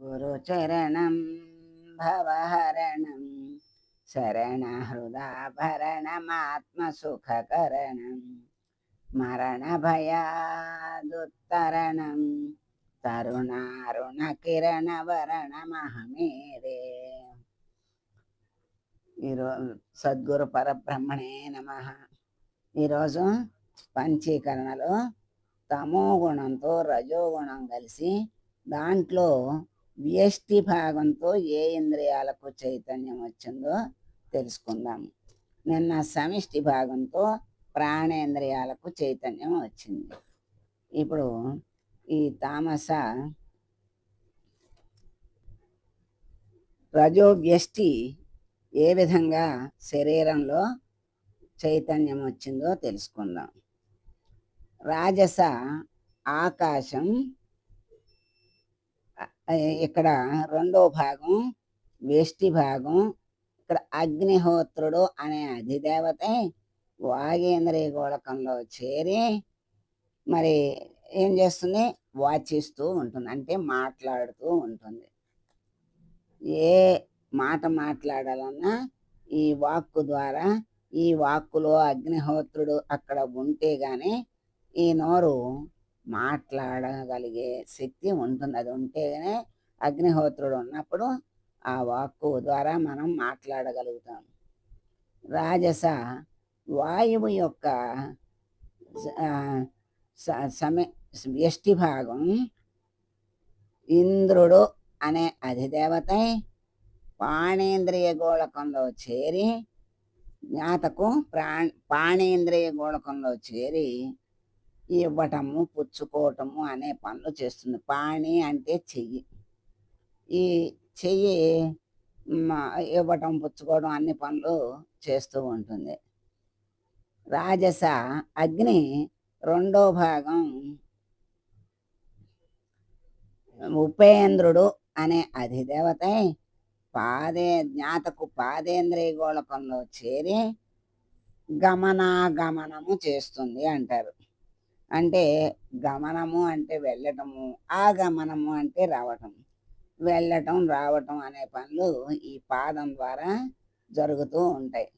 గురుచరణం భవహరణం శరణహృదాభరణమాత్మసుఖకరణం మరణభయాదుత్తరణం తరుణారుణకిరణవరణమహమేరే ఈరోజు సద్గురు పరబ్రహ్మణే నమ. ఈరోజు పంచీకరణలో తమో గుణంతో రజోగుణం కలిసి దాంట్లో వ్యష్టి భాగంతో ఏ ఇంద్రియాలకు చైతన్యం వచ్చిందో తెలుసుకుందాం. నిన్న సమిష్టి భాగంతో ప్రాణేంద్రియాలకు చైతన్యం వచ్చింది. ఇప్పుడు ఈ తామస రజో వ్యష్టి ఏ విధంగా శరీరంలో చైతన్యం వచ్చిందో తెలుసుకుందాం. రాజస ఆకాశం ఇక్కడ రెండో భాగం వేష్టి భాగం ఇక్కడ అగ్నిహోత్రుడు అనే అధిదేవత వాగేంద్రియ గోళకంలో చేరి మరి ఏం చేస్తుంది? వాచిస్తూ ఉంటుంది అంటే మాట్లాడుతూ ఉంటుంది. ఏ మాట మాట్లాడాలన్నా ఈ వాక్కు ద్వారా ఈ వాక్కులో అగ్నిహోత్రుడు అక్కడ ఉంటే గాని ఈ నోరు మాట్లాడగలిగే శక్తి ఉంటుంది. అది ఉంటేనే అగ్నిహోత్రుడు ఉన్నప్పుడు ఆ వాక్కు ద్వారా మనం మాట్లాడగలుగుతాం. రాజస వాయువు యొక్క స- సమ వ్యష్టి భాగం ఇంద్రుడు అనే అధిదేవత పాణేంద్రియ గోళకంలో చేరి జ్ఞాతకు ప్రాణ పాణేంద్రియ గోళకంలో చేరి ఇవ్వటము పుచ్చుకోవటము అనే పనులు చేస్తుంది. పాణి అంటే చెయ్యి. ఈ చెయ్యి ఇవ్వటం పుచ్చుకోవడం అన్ని పనులు చేస్తూ ఉంటుంది. రాజస అగ్ని రెండో భాగం ఉపేంద్రుడు అనే అధిదేవత పాదే జ్ఞాతకు పాదేంద్రియ గోళకంలో చేరి గమనాగమనము చేస్తుంది అంటారు. అంటే గమనము అంటే వెళ్ళటము ఆగమనము అంటే రావటం. వెళ్ళటం రావటం అనే పనులు ఈ పాదం ద్వారా జరుగుతూ ఉంటాయి.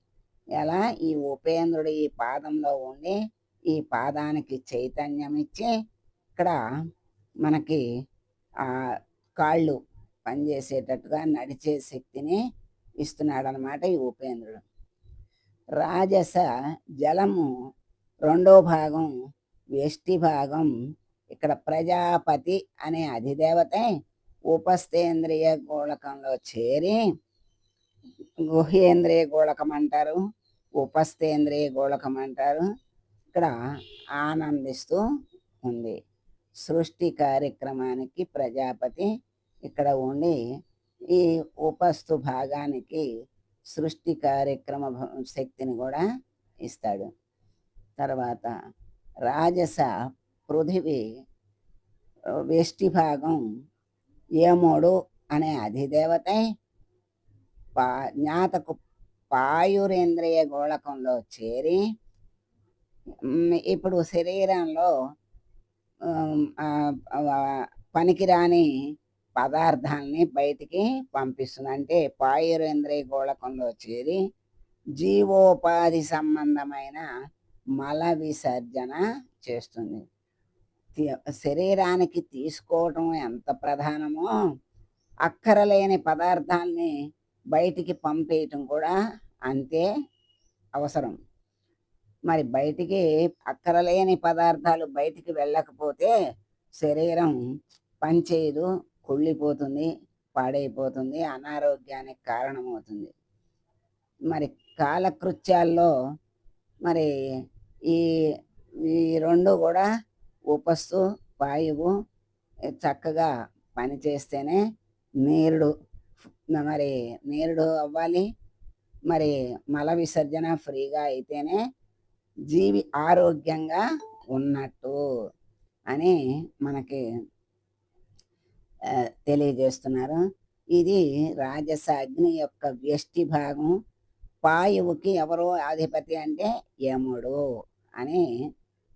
ఎలా? ఈ ఉపేంద్రుడు ఈ పాదంలో ఉండి ఈ పాదానికి చైతన్యం ఇచ్చి ఇక్కడ మనకి ఆ కాళ్ళు పనిచేసేటట్టుగా నడిచే శక్తిని ఇస్తున్నాడు అనమాట ఈ ఉపేంద్రుడు. రాజస జలము రెండో భాగం వేష్టి భాగం ఇక్కడ ప్రజాపతి అనే అధిదేవత ఉపస్థేంద్రియ గోళకంలో చేరి గుహేంద్రియ గోళకం అంటారు ఉపస్థేంద్రియ గోళకం అంటారు. ఇక్కడ ఆనందిస్తూ ఉంది. సృష్టి కార్యక్రమానికి ప్రజాపతి ఇక్కడ ఉండి ఈ ఉపస్థు భాగానికి సృష్టి కార్యక్రమ శక్తిని కూడా ఇస్తాడు. తర్వాత రాజస పృథివీ వెష్టి భాగం ఏమోడు అనే అధిదేవత పా జ్ఞాతకు పాయురేంద్రియ గోళకంలో చేరి ఇప్పుడు శరీరంలో పనికిరాని పదార్థాలని బయటికి పంపిస్తుంది. అంటే పాయురేంద్రియ గోళకంలో చేరి జీవోపాధి సంబంధమైన మల విసర్జన చేస్తుంది. శరీరానికి తీసుకోవటం ఎంత ప్రధానమో అక్కరలేని పదార్థాన్ని బయటికి పంపేయటం కూడా అంతే అవసరం. మరి బయటికి అక్కరలేని పదార్థాలు బయటికి వెళ్ళకపోతే శరీరం పనిచేయదు కుళ్ళిపోతుంది పాడైపోతుంది అనారోగ్యానికి కారణమవుతుంది. మరి కాలకృత్యాల్లో మరి ఈ ఈ రెండు కూడా ఉపస్తు వాయువు చక్కగా పనిచేస్తేనే నీరుడు మరి నీరుడు అవ్వాలి. మరి మల విసర్జన ఫ్రీగా అయితేనే జీవి ఆరోగ్యంగా ఉన్నట్టు అని మనకి తెలియజేస్తున్నారు. ఇది రాజస అగ్ని యొక్క వ్యష్టి భాగం. పాయువుకి ఎవరు అధిపతి అంటే యముడు. అని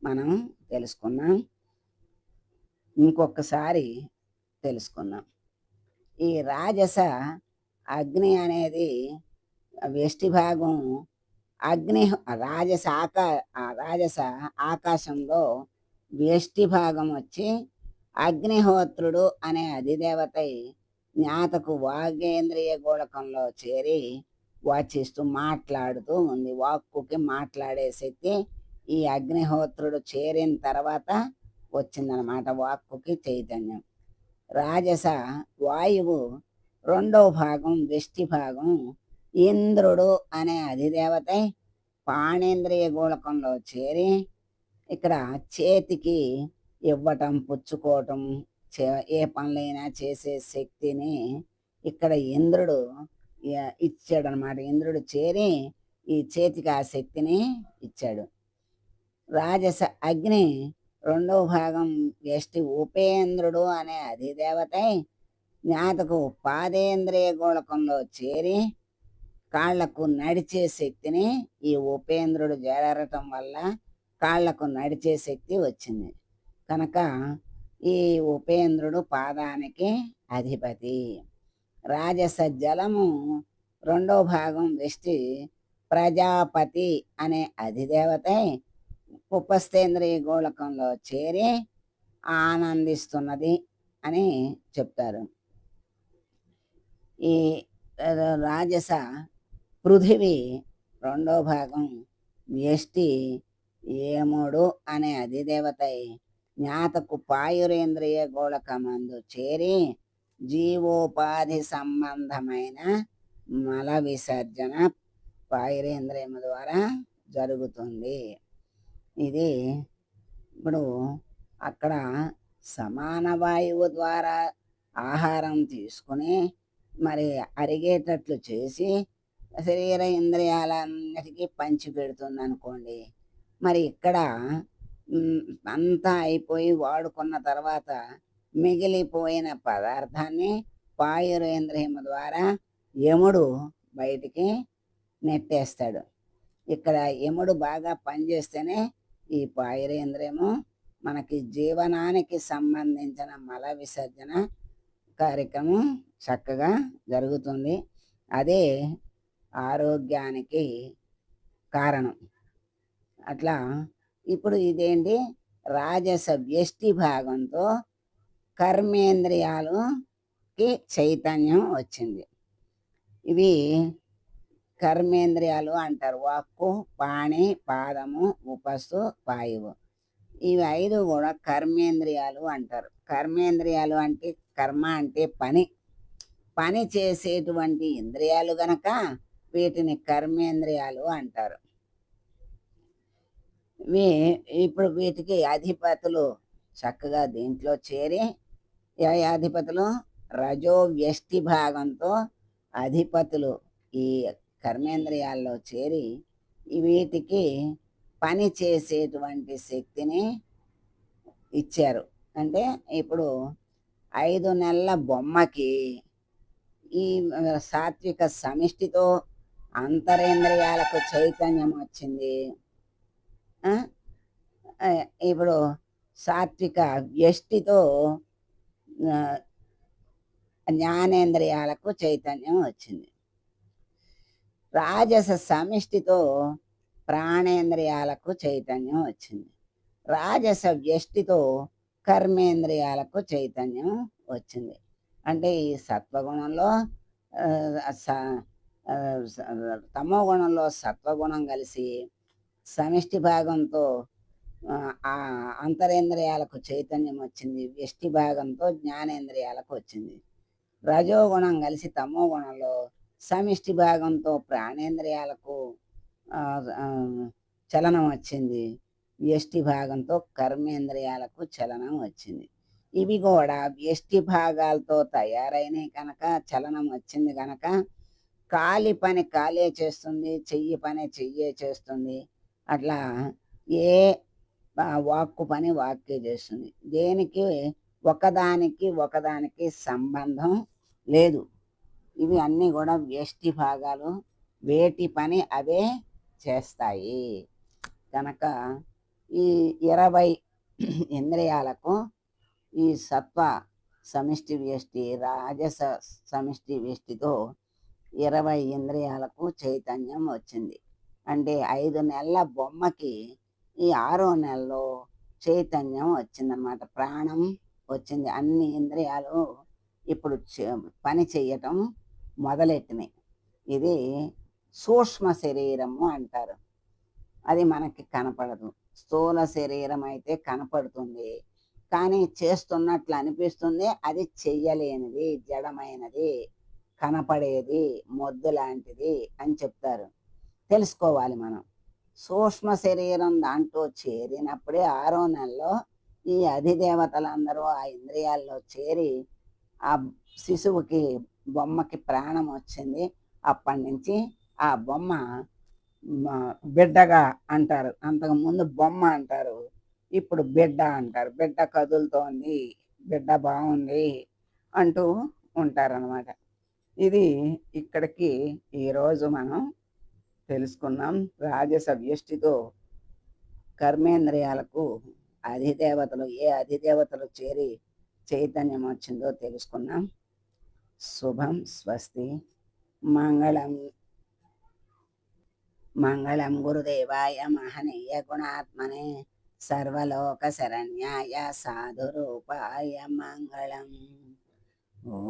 మనం తెలుసుకున్నాం. ఇంకొకసారి తెలుసుకున్నాం ఈ రాజస అగ్ని అనేది వెష్టి భాగం అగ్ని రాజస ఆకా రాజస ఆకాశంలో వేష్టి భాగం వచ్చి అగ్నిహోత్రుడు అనే అధిదేవతై జ్ఞాతకు వాగేంద్రియ గోళకంలో చేరి వాచిస్తూ మాట్లాడుతూ ఉంది. వాక్కుకి మాట్లాడే శక్తి ఈ అగ్నిహోత్రుడు చేరిన తర్వాత వచ్చిందనమాట వాక్కుకి చైతన్యం. రాజస వాయువు రెండో భాగం వెష్టి భాగం ఇంద్రుడు అనే అధిదేవత పాణేంద్రియ గోళకంలో చేరి ఇక్కడ చేతికి ఇవ్వటం పుచ్చుకోవటం చే- ఏ పనులైనా చేసే శక్తిని ఇక్కడ ఇంద్రుడు ఇచ్చాడు అనమాట ఇంద్రుడు చేరి ఈ చేతికి ఆ శక్తిని ఇచ్చాడు. రాజస అగ్ని రెండవ భాగం వ్యష్టి ఉపేంద్రుడు అనే అధిదేవతై జ్ఞాతకు పాదేంద్రియ గోళకంలో చేరి కాళ్ళకు నడిచే శక్తిని ఈ ఉపేంద్రుడు చేరటం వల్ల కాళ్ళకు నడిచే శక్తి వచ్చింది. కనుక ఈ ఉపేంద్రుడు పాదానికి అధిపతి. రాజస జలము రెండో భాగం దృష్టి ప్రజాపతి అనే అధిదేవతై ఉపస్థేంద్రియ గోళకంలో చేరి ఆనందిస్తున్నది అని చెప్తారు. ఈ రాజస పృథివీ రెండో భాగం వ్యష్టి ఏముడు అనే అధిదేవతై జ్ఞాతకు పాయురేంద్రియ గోళకమందు చేరి జీవోపాధి సంబంధమైన మల విసర్జన పాయురేంద్రియము ద్వారా జరుగుతుంది. ఇది ఇప్పుడు అక్కడ సమాన వాయువు ద్వారా ఆహారం తీసుకుని మరి అరిగేటట్లు చేసి శరీర ఇంద్రియాలన్నిటికీ పంచి పెడుతుంది అనుకోండి మరి ఇక్కడ అంతా అయిపోయి వాడుకున్న తర్వాత మిగిలిపోయిన పదార్థాన్ని పాయురేంద్రియం ద్వారా యముడు బయటికి నెట్టేస్తాడు. ఇక్కడ యముడు బాగా పనిచేస్తేనే ఈ పాయురేంద్రియము మనకి జీవనానికి సంబంధించిన మల విసర్జన కార్యక్రమం చక్కగా జరుగుతుంది. అదే ఆరోగ్యానికి కారణం. అట్లా ఇప్పుడు ఇదేంటి? రాజస వ్యష్టి భాగంతో కర్మేంద్రియాలుకి చైతన్యం వచ్చింది. ఇవి కర్మేంద్రియాలు అంటారు. వాక్కు పాణి పాదము ఉపస్సు వాయువు. ఇవి ఐదు కూడా కర్మేంద్రియాలు అంటారు. కర్మేంద్రియాలు అంటే కర్మ అంటే పని. పని చేసేటువంటి ఇంద్రియాలు గనక వీటిని కర్మేంద్రియాలు అంటారు. వీ ఇప్పుడు వీటికి అధిపతులు చక్కగా దీంట్లో చేరి అధిపతులు? రజో వ్యష్టి భాగంతో అధిపతులు ఈ కర్మేంద్రియాల్లో చేరి వీటికి పని చేసేటువంటి శక్తిని ఇచ్చారు. అంటే ఇప్పుడు ఐదు నెలల బొమ్మకి ఈ సాత్విక సమిష్టితో అంతరేంద్రియాలకు చైతన్యం వచ్చింది. ఇప్పుడు సాత్విక వ్యష్టితో జ్ఞానేంద్రియాలకు చైతన్యం వచ్చింది. రాజస సమిష్టితో ప్రాణేంద్రియాలకు చైతన్యం వచ్చింది. రాజస వ్యష్టితో కర్మేంద్రియాలకు చైతన్యం వచ్చింది. అంటే ఈ సత్వగుణంలో స- తమో గుణంలో సత్వగుణం కలిసి సమిష్టి భాగంతో ఆ అంతరేంద్రియాలకు చైతన్యం వచ్చింది. వ్యష్టి భాగంతో జ్ఞానేంద్రియాలకు వచ్చింది. రజోగుణం కలిసి తమో గుణంలో సమిష్టి భాగంతో ప్రాణేంద్రియాలకు చలనం వచ్చింది. వ్యష్టి భాగంతో కర్మేంద్రియాలకు చలనం వచ్చింది. ఇవి కూడా వ్యష్టి భాగాలతో తయారైనవి కనుక చలనం వచ్చింది కనుక కాలి పని కాలే చేస్తుంది చెయ్యి పని చెయ్యే చేస్తుంది. అట్లా ఏ వాక్కు పని వాక్కే చేస్తుంది. దేనికి? ఒకదానికి ఒకదానికి సంబంధం లేదు. ఇవి అన్నీ కూడా వ్యష్టి భాగాలు. వేటి పని అవే చేస్తాయి. కనుక ఈ ఇరవై ఇంద్రియాలకు ఈ సత్వ సమిష్టి వ్యష్టి రాజస సమిష్టి వ్యష్టితో ఇరవై ఇంద్రియాలకు చైతన్యం వచ్చింది. అంటే ఐదు నెలల బొమ్మకి ఈ ఆరో నెలలో చైతన్యం వచ్చిందన్నమాట. ప్రాణం వచ్చింది. అన్ని ఇంద్రియాలు ఇప్పుడు పని చేయటం మొదలెట్టినాయి ఇది సూక్ష్మ శరీరము అంటారు. అది మనకి కనపడదు. స్థూల శరీరం అయితే కనపడుతుంది. కానీ చేస్తున్నట్లు అనిపిస్తుంది. అది చెయ్యలేనిది జడమైనది కనపడేది మొద్దు లాంటిది అని చెప్తారు. తెలుసుకోవాలి మనం. సూక్ష్మ శరీరం దాంట్లో చేరినప్పుడే ఆరో నెలలో ఈ అధిదేవతలందరూ ఆ ఇంద్రియాల్లో చేరి ఆ శిశువుకి బొమ్మకి ప్రాణం వచ్చింది. అప్పటి నుంచి ఆ బొమ్మ బిడ్డగా అంటారు. అంతకు ముందు బొమ్మ అంటారు. ఇప్పుడు బిడ్డ అంటారు. బిడ్డ కదులుతోంది. బిడ్డ బాగుంది అంటూ ఉంటారనమాట ఇది ఇక్కడికి ఈరోజు మనం తెలుసుకున్నాం. రాజస వ్యష్టితో కర్మేంద్రియాలకు అధిదేవతలు ఏ అధిదేవతలు చేరి చైతన్యం వచ్చిందో తెలుసుకున్నాం. శుభం స్వస్తి. మంగళం మంగళం గురుదేవాయ మహనీయ గుణాత్మనే సర్వలోక శరణ్యాయ సాధురూపాయ మంగళం. ఓ